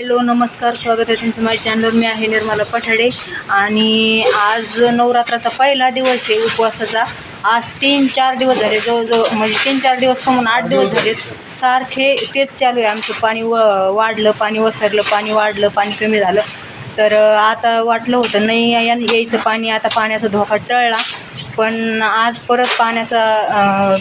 Hello नमस्कार स्वागत आहे तुमचं माझ्या चॅनलवर मी आहे निर्मला पठाडे. आणि आज नवरात्राचा पहिला दिवस आहे उपवासाचा. आज तीन चार दिवस झाले जवळजवळ म्हणजे तीन चार दिवस म्हणून आठ दिवस झाले सारखे तेच चालू आहे आमचं. पाणी व वाढलं पाणी वसरलं पाणी वाढलं पाणी कमी झालं. तर आता वाटलं होतं नाही यायचं पाणी आता पाण्याचा धोका टळला. पण आज परत पाण्याचा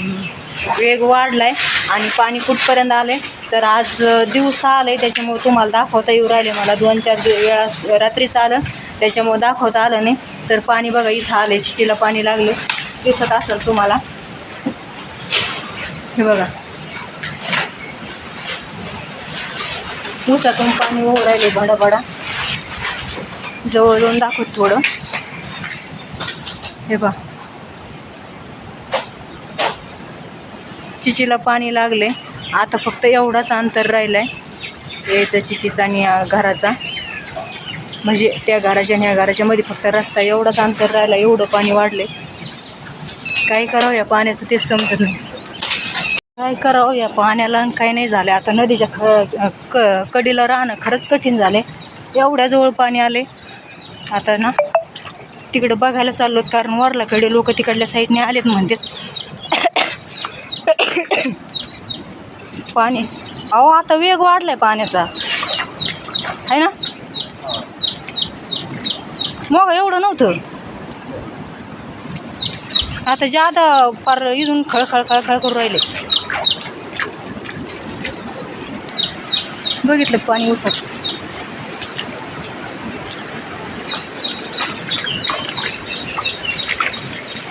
वेग वाढला आहे आणि पाणी कुठपर्यंत आले तर आज दिवसा आलं आहे त्याच्यामुळे तुम्हाला दाखवता येऊ राहिले. मला दोन चार वेळा रात्रीचं आलं. त्याच्यामुळे दाखवता आलं नाही. तर पाणी बघा इथं आलं आहे चिचीला पाणी लागलं. दिसत असेल तुम्हाला. हे बघा. उसातून पाणी होऊ राहिले भडाभडा. जवळ जाऊन दाखवत थोडं. हे बघा. चिचीला पाणी लागले. आता फक्त एवढाच अंतर राहिलं आहे यायचा चिचीचा आणि घराचा. म्हणजे त्या घराच्या आणि ह्या घराच्या मध्ये फक्त रस्ता एवढाच अंतर राहिला एवढं पाणी वाढले. काय करावं या पाण्याचं तेच समजत नाही. काय करावं या पाण्याला आणि नाही झालं. आता नदीच्या ख क कडीला राहणं खरंच कठीण झाले एवढ्या जवळ पाणी आले आता ना तिकडं बघायला चाललो कारण वरलाकडे लोक तिकडल्या साईडने आलेत म्हणतात. पाणी. अहो आता वेग वाढलाय पाण्याचा. आहे ना? मग एवढं नव्हतं. आता जादा फार इथून खळ खळ खळ करून राहिले. बघितलं पाणी उसात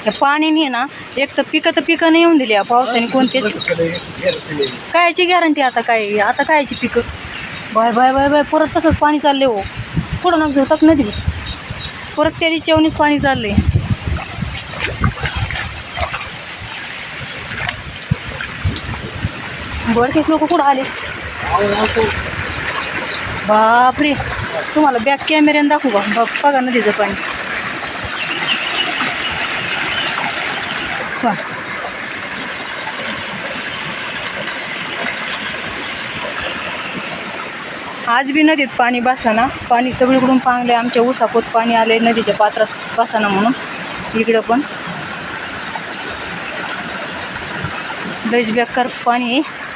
त्या पाण्याने ना एक तर पिकं तर पिकं नाही येऊन दिली या पावसाने कोणतेच. कायची गॅरंटी आता काय? आता कायची पिकं? बाय बाय बाय बाय परत तसंच पाणी चालले हो. पुढं ना होतात नदी. परत त्या चेवणीच पाणी चाललंय. बरकेच लोक कुठं आले? बापरे. तुम्हाला बॅक कॅमेऱ्याने दाखवू का? बघा नदीचं पाणी. पहा. आज बी नदीत पाणी बसाना. पाणी सगळीकडून पांगले आमच्या ऊसापोत पाणी आले नदीच्या पात्रात बसाना म्हणून. इकडं पण. लयच बेकार पाणी आहे.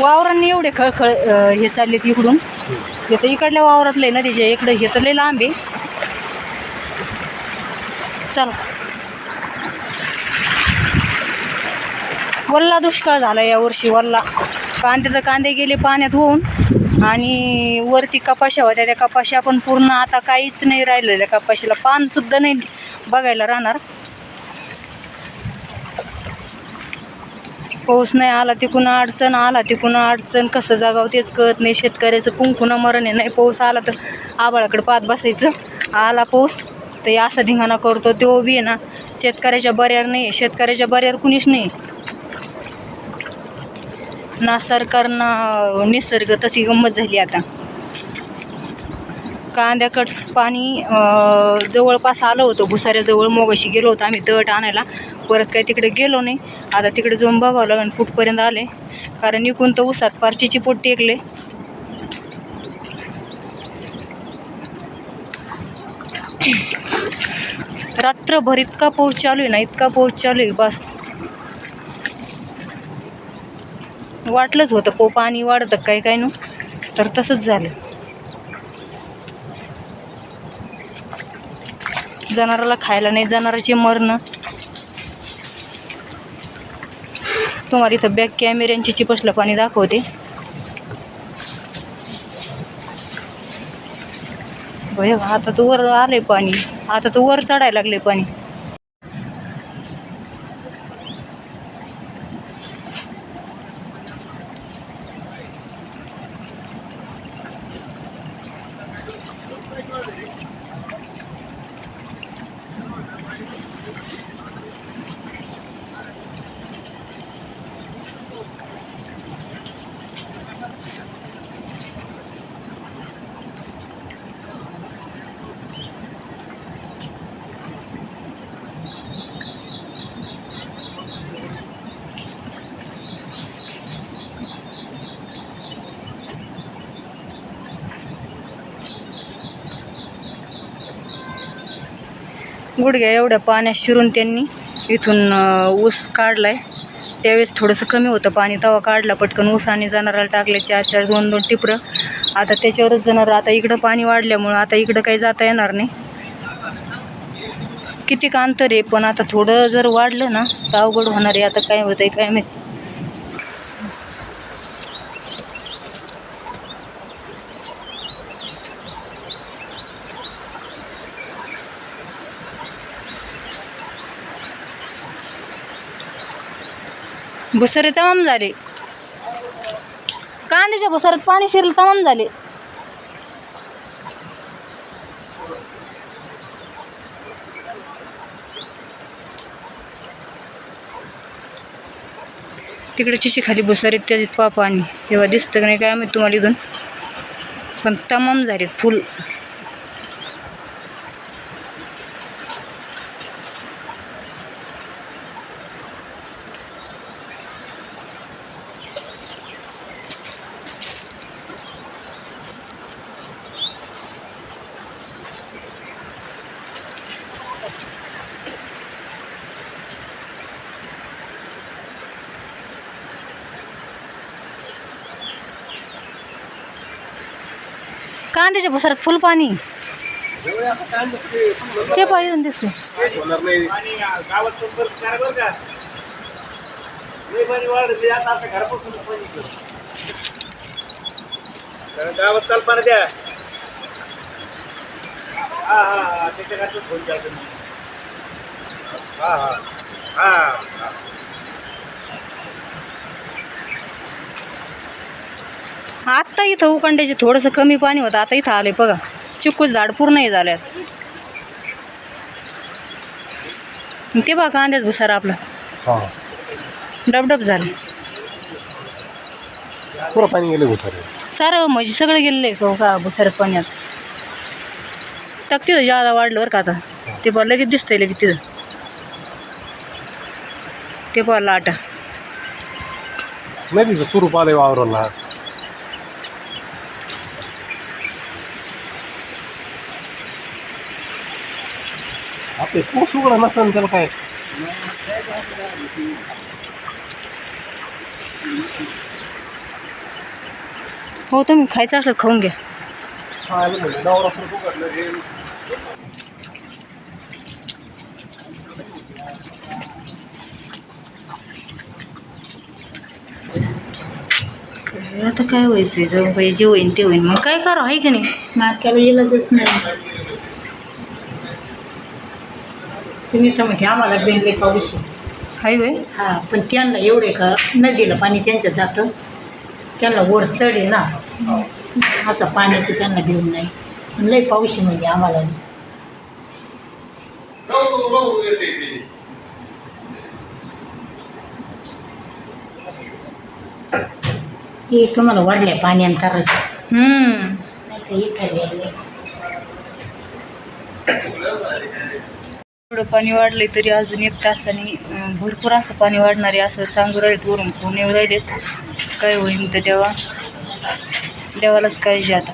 वावरांनी एवढे खळखळ हे चालले इकडून. हे तर इकडल्या वावरातले नदीच्या इकडं हे तर लय लांब आहे. चला. वल्ला दुष्काळ झाला यावर्षी वल्ला. कांद्याचं कांदे गेले पाण्यात होऊन आणि वरती कपाशा होत्या. त्या कपाशा पण पूर्ण आता काहीच नाही राहिलेल्या कपाशीला. पानसुद्धा नाही बघायला राहणार. पाऊस नाही आला तिकून अडचण आला तिकून अडचण. कसं जागाव तेच कळत नाही. शेतकऱ्याचं कुंकुणं मरण आहे नाही. पाऊस आला तर आबाळाकडे पात बसायचं. आला पाऊस तर असा धिंगाणा करतो. तो बी आहे ना. शेतकऱ्याच्या बऱ्यावर नाही शेतकऱ्याच्या बऱ्यावर कुणीच नाही ना सरकारनं निसर्ग तशी गंमत झाली आता. कांद्याकड पाणी जवळपास आलं होतं भुसाऱ्याजवळ मोगाशी गेलो होतो आम्ही तट आणायला. परत काही तिकडे गेलो नाही. आता तिकडे जाऊन बघावं लागेल कुठपर्यंत आले. कारण इकून तर उसात पारचीची पोट टेकले. रात्रभर इतका पाऊस चालू आहे ना इतका पाऊस चालू आहे बस. वाटलंच होतं. को पाणी वाढतं काय काय न? तर तसंच झालं. जनावराला खायला नाही जनावराचे मरणं. तुम्हाला इथं बॅक कॅमेऱ्यांची चिपसलं पाणी दाखवते. आता तर वर आले पाणी. आता तर वर चढायला लागले पाणी. गुडघ्या एवढ्या पाण्यात शिरून त्यांनी इथून ऊस ऊस काढलाय. त्यावेळेस थोडंसं कमी होतं पाणी तवा काढला पटकन. ऊस आणि जनावराला टाकले चार चार दोन दोन टिपरं. आता त्याच्यावरच जनावर आता इकडं पाणी वाढल्यामुळं आता इकडं काही जाता येणार नाही. किती अंतर आहे पण आता थोडं जर वाढलं ना तर अवघड होणार आहे. आता काय होतंय काय माहिती. भुसारे तमाम झाले. कांद्याच्या भुसाऱ्यात पाणी शिरलं तमाम झाले. तिकडे चिशी खाली भुसारीत त्याच्यात पा पाणी. तेव्हा दिसतं नाही काय आम्ही तुम्हाला इथून. पण तमाम झाले फुल. कांद्याच्या भुसाऱ्यात फुल पाणी ते पाहिजे दिसते आणि गावात पण करा बरं का लय पाणी वाढलं आता आपल्या घरापासून पाणी घेऊ. कारण गावात कल्पना द्या हा हा हा त्याच्या घरचं फोन द्या तुम्ही. हा हा हा आत्ता इथं उकंड्याचे थोडंसं कमी पाणी होतं. आता इथं आलंय बघा. चिकूच झाड पूर्ण हे झाल्यात. ते बघा कांद्याच भुसारा आपला. डबडब झालं. पुरं पाणी गेलं होतं सारं म्हणजे सगळं गेलेलं आहे का का भुसाऱ्यात पाण्यात? टाक तिथं जादा वाढलं बरं का आता. ते बघा लगेच दिसतंय लगेच तिथं. ते बघा लाटा. नदीचं स्वरूप आलंय वावराला. आपले पाऊस उघडा नसेल त्याला काय? हो तुम्ही खायचं असलं खाऊन घ्या. आलं म्हणजे आता काय व्हायचं जाऊ बाई जे होईन ते होईन. मग काय करा आहे की नाही? नाटकाला येलच नाही. तुम्ही तर म्हणजे आम्हाला बेंडले पाऊस आहे. हाय होय? हा पण त्यांना एवढे का नदीला पाणी त्यांच्या जातं. त्यांना वर चढ आहे ना. असं पाण्याचं त्यांना घेऊन नाही. पण लय पाऊस आहे म्हणजे आम्हाला. हे तुम्हाला वाढल्या पाण्यानंतरच हम्म. नाही तर इथं यायला. एवढं पाणी वाढलंय तरी अजून एक तासाने भरपूर असं पाणी वाढणार आहे असं सांगू राहिलेत वरून फोन येऊ राहिलेत. काय होईल तर देवा? देवालाच काळजी आता.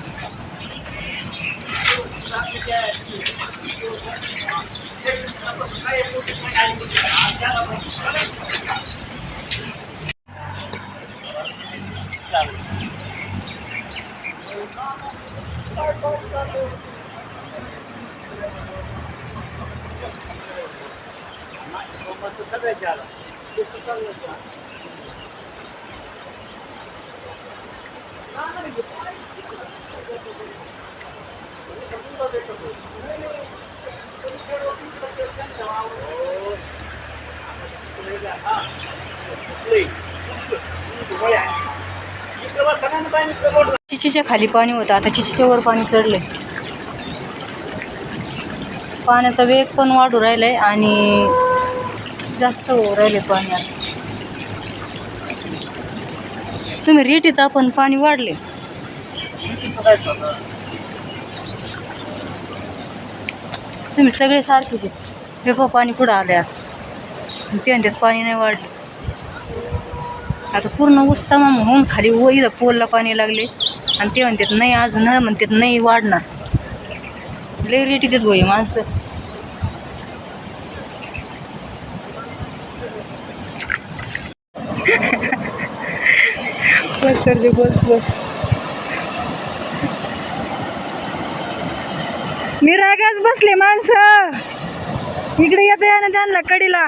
चिचीच्या खाली पाणी होतं. आता चिचीच्या वर पाणी चढलंय. पाण्याचा वेग पण वाढू राहिलाय आणि जास्त होऊ राहिले पाणी आता. तुम्ही रेटीत आपण पाणी वाढले. तुम्ही सगळे सारखेच हे पाणी पुढं आले आता? ते पाणी नाही वाढले. आता पूर्ण उत्तम होऊन खाली व पोलला पाणी लागले. आणि ते म्हणतात नाही अजून म्हणतात नाही वाढणार. लय रेटीतच देत भाई माणसं. करते बस बस. निरागच बसले माणसं. इकडे येते ना त्यांना कडीला.